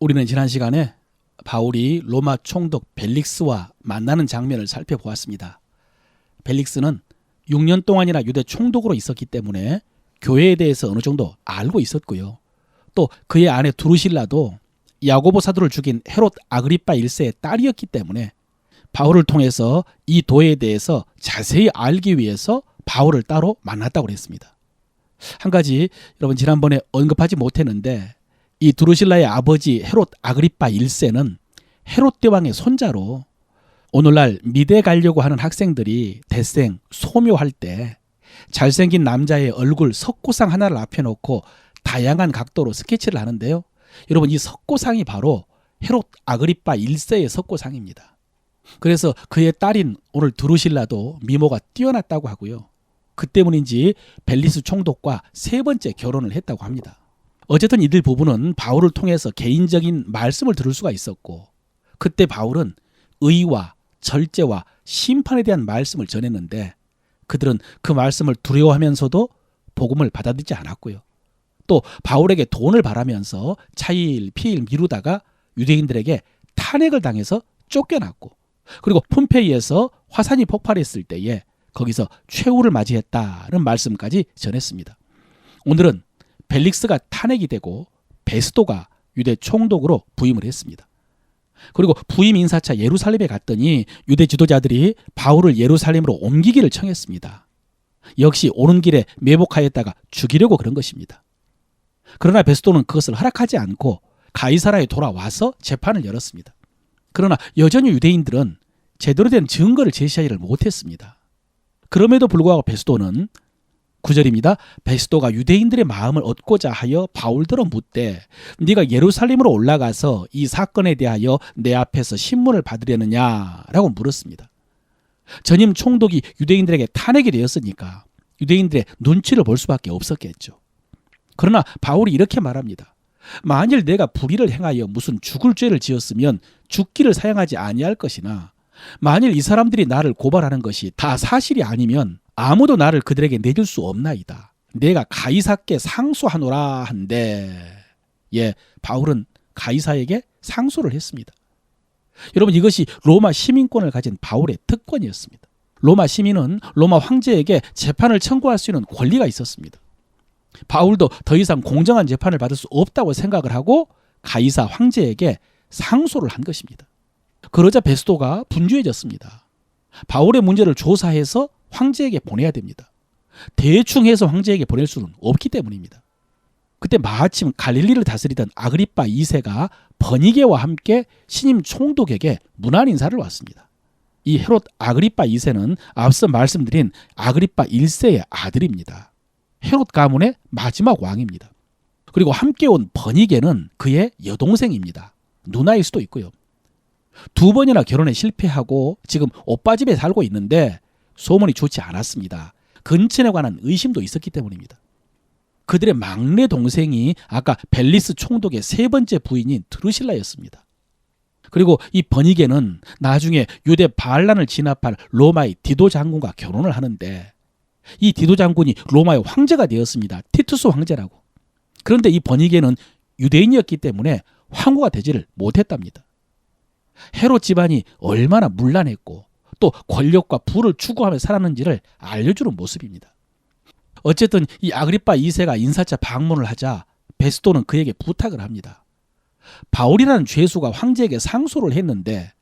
우리는 지난 시간에 바울이 로마 총독 벨릭스와 만나는 장면을 살펴보았습니다. 벨릭스는 6년 동안이나 유대 총독으로 있었기 때문에 교회에 대해서 어느 정도 알고 있었고요. 또 그의 아내 두루실라도 야고보 사도를 죽인 헤롯 아그리파 1세의 딸이었기 때문에 바울을 통해서 이 도에 대해서 자세히 알기 위해서 바울을 따로 만났다고 그랬습니다. 한 가지 여러분 지난번에 언급하지 못했는데 이 두루실라의 아버지 헤롯 아그리파 1세는 헤롯 대왕의 손자로 오늘날 미대 가려고 하는 학생들이 대생 소묘할 때 잘생긴 남자의 얼굴 석고상 하나를 앞에 놓고 다양한 각도로 스케치를 하는데요. 여러분 이 석고상이 바로 헤롯 아그리파 1세의 석고상입니다. 그래서 그의 딸인 오늘 두루실라도 미모가 뛰어났다고 하고요. 그 때문인지 벨리스 총독과 세 번째 결혼을 했다고 합니다. 어쨌든 이들 부부는 바울을 통해서 개인적인 말씀을 들을 수가 있었고 그때 바울은 의와 절제와 심판에 대한 말씀을 전했는데 그들은 그 말씀을 두려워하면서도 복음을 받아들이지 않았고요. 또 바울에게 돈을 바라면서 차일 피일 미루다가 유대인들에게 탄핵을 당해서 쫓겨났고 그리고 폼페이에서 화산이 폭발했을 때에 거기서 최후를 맞이했다는 말씀까지 전했습니다. 오늘은 벨릭스가 탄핵이 되고 베스도가 유대 총독으로 부임을 했습니다. 그리고 부임 인사차 예루살렘에 갔더니 유대 지도자들이 바울을 예루살렘으로 옮기기를 청했습니다. 역시 오는 길에 매복하였다가 죽이려고 그런 것입니다. 그러나 베스도는 그것을 허락하지 않고 가이사라에 돌아와서 재판을 열었습니다. 그러나 여전히 유대인들은 제대로 된 증거를 제시하지를 못했습니다. 그럼에도 불구하고 베스도는 구절입니다. 베스도가 유대인들의 마음을 얻고자 하여 바울들어 묻되 네가 예루살렘으로 올라가서 이 사건에 대하여 내 앞에서 신문을 받으려느냐라고 물었습니다. 전임 총독이 유대인들에게 탄핵이 되었으니까 유대인들의 눈치를 볼 수밖에 없었겠죠. 그러나 바울이 이렇게 말합니다. 만일 내가 불의를 행하여 무슨 죽을 죄를 지었으면 죽기를 사용하지 아니할 것이나 만일 이 사람들이 나를 고발하는 것이 다 사실이 아니면 아무도 나를 그들에게 내줄 수 없나이다. 내가 가이사께 상소하노라 한데 예, 바울은 가이사에게 상소를 했습니다. 여러분 이것이 로마 시민권을 가진 바울의 특권이었습니다. 로마 시민은 로마 황제에게 재판을 청구할 수 있는 권리가 있었습니다. 바울도 더 이상 공정한 재판을 받을 수 없다고 생각을 하고 가이사 황제에게 상소를 한 것입니다. 그러자 베스도가 분주해졌습니다. 바울의 문제를 조사해서 황제에게 보내야 됩니다. 대충 해서 황제에게 보낼 수는 없기 때문입니다. 그때 마침 갈릴리를 다스리던 아그리파 2세가 버니게와 함께 신임 총독에게 문안 인사를 왔습니다. 이 헤롯 아그리파 2세는 앞서 말씀드린 아그리파 1세의 아들입니다. 헤롯 가문의 마지막 왕입니다. 그리고 함께 온 버니게는 그의 여동생입니다. 누나일 수도 있고요. 두 번이나 결혼에 실패하고 지금 오빠 집에 살고 있는데 소문이 좋지 않았습니다. 근친에 관한 의심도 있었기 때문입니다. 그들의 막내 동생이 아까 벨리스 총독의 세 번째 부인인 드루실라였습니다. 그리고 이 버니게는 나중에 유대 반란을 진압할 로마의 디도 장군과 결혼을 하는데 이 디도 장군이 로마의 황제가 되었습니다. 티투스 황제라고. 그런데 이 버니게는 유대인이었기 때문에 황후가 되지를 못했답니다. 헤롯 집안이 얼마나 문란했고 또 권력과 부를 추구하며 살았는지를 알려주는 모습입니다. 어쨌든 이 아그리파 2세가 인사차 방문을 하자 베스도는 그에게 부탁을 합니다. 바울이라는 죄수가 황제에게 상소를 했는데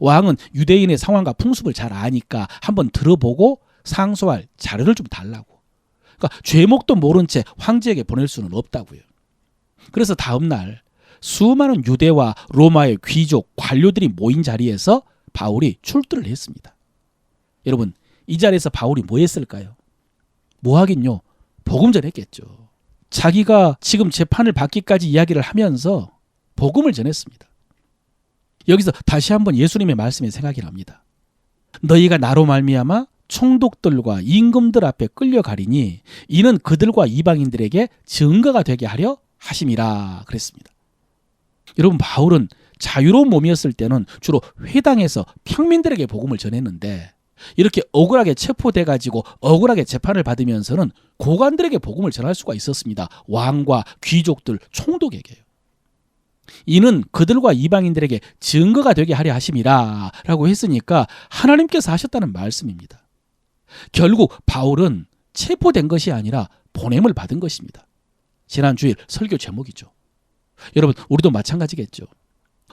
왕은 유대인의 상황과 풍습을 잘 아니까 한번 들어보고 상소할 자료를 좀 달라고. 그러니까 죄목도 모른 채 황제에게 보낼 수는 없다고요. 그래서 다음 날 수많은 유대와 로마의 귀족, 관료들이 모인 자리에서 바울이 출두를 했습니다. 여러분, 이 자리에서 바울이 뭐 했을까요? 뭐 하긴요. 복음 전했겠죠. 자기가 지금 재판을 받기까지 이야기를 하면서 복음을 전했습니다. 여기서 다시 한번 예수님의 말씀이 생각이 납니다. 너희가 나로 말미암아 총독들과 임금들 앞에 끌려가리니 이는 그들과 이방인들에게 증거가 되게 하려 하심이라 그랬습니다. 여러분 바울은 자유로운 몸이었을 때는 주로 회당에서 평민들에게 복음을 전했는데 이렇게 억울하게 체포돼 가지고 억울하게 재판을 받으면서는 고관들에게 복음을 전할 수가 있었습니다. 왕과 귀족들, 총독에게요. 이는 그들과 이방인들에게 증거가 되게 하려 하심이라 라고 했으니까 하나님께서 하셨다는 말씀입니다. 결국 바울은 체포된 것이 아니라 보냄을 받은 것입니다. 지난 주일 설교 제목이죠. 여러분, 우리도 마찬가지겠죠.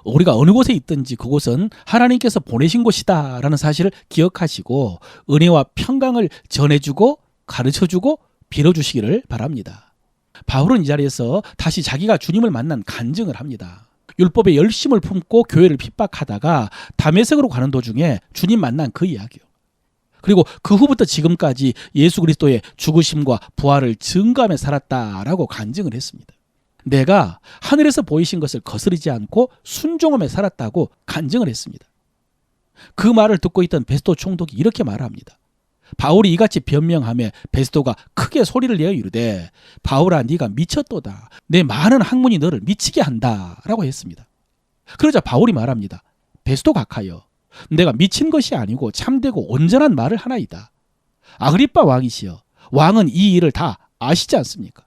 우리가 어느 곳에 있든지 그곳은 하나님께서 보내신 곳이다라는 사실을 기억하시고 은혜와 평강을 전해주고 가르쳐주고 빌어주시기를 바랍니다. 바울은 이 자리에서 다시 자기가 주님을 만난 간증을 합니다. 율법의 열심을 품고 교회를 핍박하다가 담에색으로 가는 도중에 주님 만난 그 이야기요. 그리고 그 후부터 지금까지 예수 그리스도의 죽으심과 부활을 증거하며 살았다라고 간증을 했습니다. 내가 하늘에서 보이신 것을 거스르지 않고 순종하며 살았다고 간증을 했습니다. 그 말을 듣고 있던 베스토 총독이 이렇게 말합니다. 바울이 이같이 변명하며 베스토가 크게 소리를 내어 이르되 바울아 네가 미쳤도다. 내 많은 학문이 너를 미치게 한다라고 했습니다. 그러자 바울이 말합니다. 베스토 각하여 내가 미친 것이 아니고 참되고 온전한 말을 하나이다. 아그리빠 왕이시여 왕은 이 일을 다 아시지 않습니까?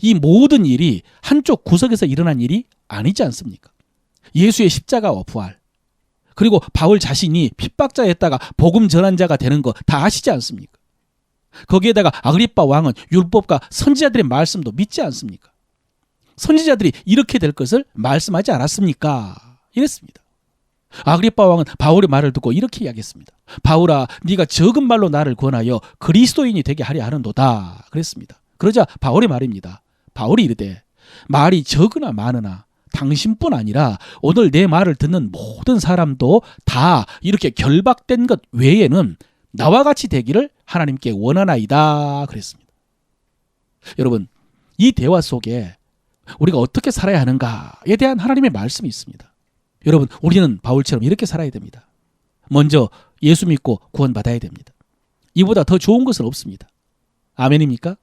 이 모든 일이 한쪽 구석에서 일어난 일이 아니지 않습니까? 예수의 십자가와 부활 그리고 바울 자신이 핍박자였다가 복음 전환자가 되는 거 다 아시지 않습니까? 거기에다가 아그리빠 왕은 율법과 선지자들의 말씀도 믿지 않습니까? 선지자들이 이렇게 될 것을 말씀하지 않았습니까? 이랬습니다. 아그리빠 왕은 바울의 말을 듣고 이렇게 이야기했습니다. 바울아, 네가 적은 말로 나를 권하여 그리스도인이 되게 하려 하는도다. 그랬습니다. 그러자 바울의 말입니다. 바울이 이르되 말이 적으나 많으나 당신뿐 아니라 오늘 내 말을 듣는 모든 사람도 다 이렇게 결박된 것 외에는 나와 같이 되기를 하나님께 원하나이다 그랬습니다. 여러분 이 대화 속에 우리가 어떻게 살아야 하는가에 대한 하나님의 말씀이 있습니다. 여러분 우리는 바울처럼 이렇게 살아야 됩니다. 먼저 예수 믿고 구원받아야 됩니다. 이보다 더 좋은 것은 없습니다. 아멘입니까?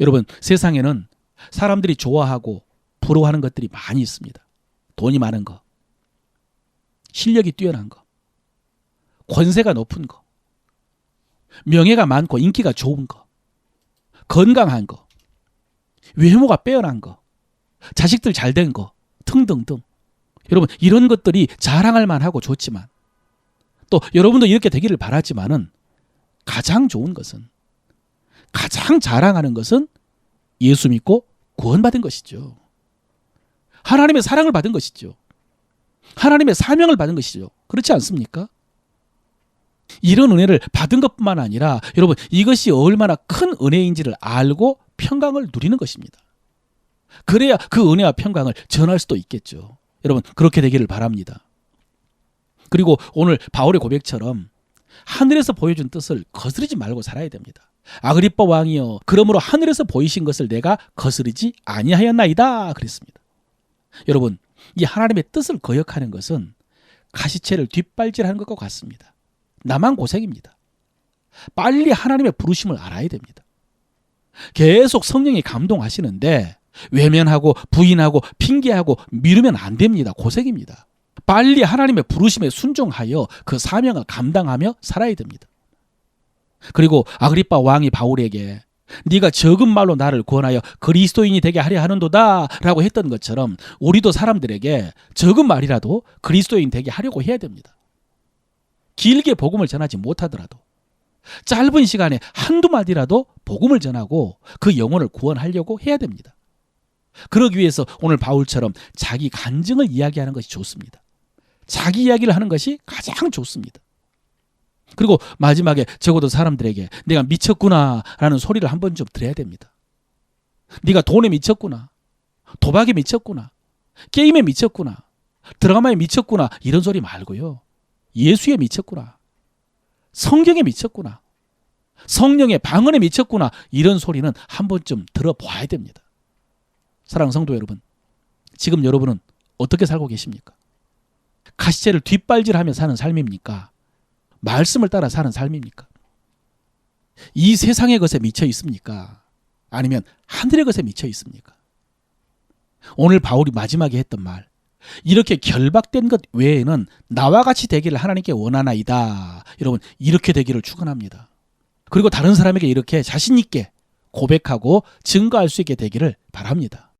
여러분 세상에는 사람들이 좋아하고 부러워하는 것들이 많이 있습니다. 돈이 많은 거, 실력이 뛰어난 거, 권세가 높은 거, 명예가 많고 인기가 좋은 거, 건강한 거, 외모가 빼어난 거, 자식들 잘 된 거, 등등등. 여러분 이런 것들이 자랑할 만하고 좋지만 또 여러분도 이렇게 되기를 바라지만은 가장 좋은 것은 가장 자랑하는 것은 예수 믿고 구원받은 것이죠. 하나님의 사랑을 받은 것이죠. 하나님의 사명을 받은 것이죠. 그렇지 않습니까? 이런 은혜를 받은 것뿐만 아니라 여러분 이것이 얼마나 큰 은혜인지를 알고 평강을 누리는 것입니다. 그래야 그 은혜와 평강을 전할 수도 있겠죠. 여러분 그렇게 되기를 바랍니다. 그리고 오늘 바울의 고백처럼 하늘에서 보여준 뜻을 거스르지 말고 살아야 됩니다. 아그리빠 왕이여 그러므로 하늘에서 보이신 것을 내가 거스르지 아니하였나이다 그랬습니다. 여러분 이 하나님의 뜻을 거역하는 것은 가시채를 뒷발질하는 것과 같습니다. 나만 고생입니다. 빨리 하나님의 부르심을 알아야 됩니다. 계속 성령이 감동하시는데 외면하고 부인하고 핑계하고 미루면 안 됩니다. 고생입니다. 빨리 하나님의 부르심에 순종하여 그 사명을 감당하며 살아야 됩니다. 그리고 아그리빠 왕이 바울에게 네가 적은 말로 나를 구원하여 그리스도인이 되게 하려 하는도다라고 했던 것처럼 우리도 사람들에게 적은 말이라도 그리스도인 되게 하려고 해야 됩니다. 길게 복음을 전하지 못하더라도 짧은 시간에 한두 마디라도 복음을 전하고 그 영혼을 구원하려고 해야 됩니다. 그러기 위해서 오늘 바울처럼 자기 간증을 이야기하는 것이 좋습니다. 자기 이야기를 하는 것이 가장 좋습니다. 그리고 마지막에 적어도 사람들에게 내가 미쳤구나라는 소리를 한 번쯤 들어야 됩니다. 네가 돈에 미쳤구나. 도박에 미쳤구나. 게임에 미쳤구나. 드라마에 미쳤구나. 이런 소리 말고요. 예수에 미쳤구나. 성경에 미쳤구나. 성령의 방언에 미쳤구나. 이런 소리는 한 번쯤 들어봐야 됩니다. 사랑 성도 여러분. 지금 여러분은 어떻게 살고 계십니까? 가시채를 뒷발질하며 사는 삶입니까? 말씀을 따라 사는 삶입니까? 이 세상의 것에 미쳐 있습니까? 아니면 하늘의 것에 미쳐 있습니까? 오늘 바울이 마지막에 했던 말. 이렇게 결박된 것 외에는 나와 같이 되기를 하나님께 원하나이다. 여러분, 이렇게 되기를 축원합니다. 그리고 다른 사람에게 이렇게 자신 있게 고백하고 증거할 수 있게 되기를 바랍니다.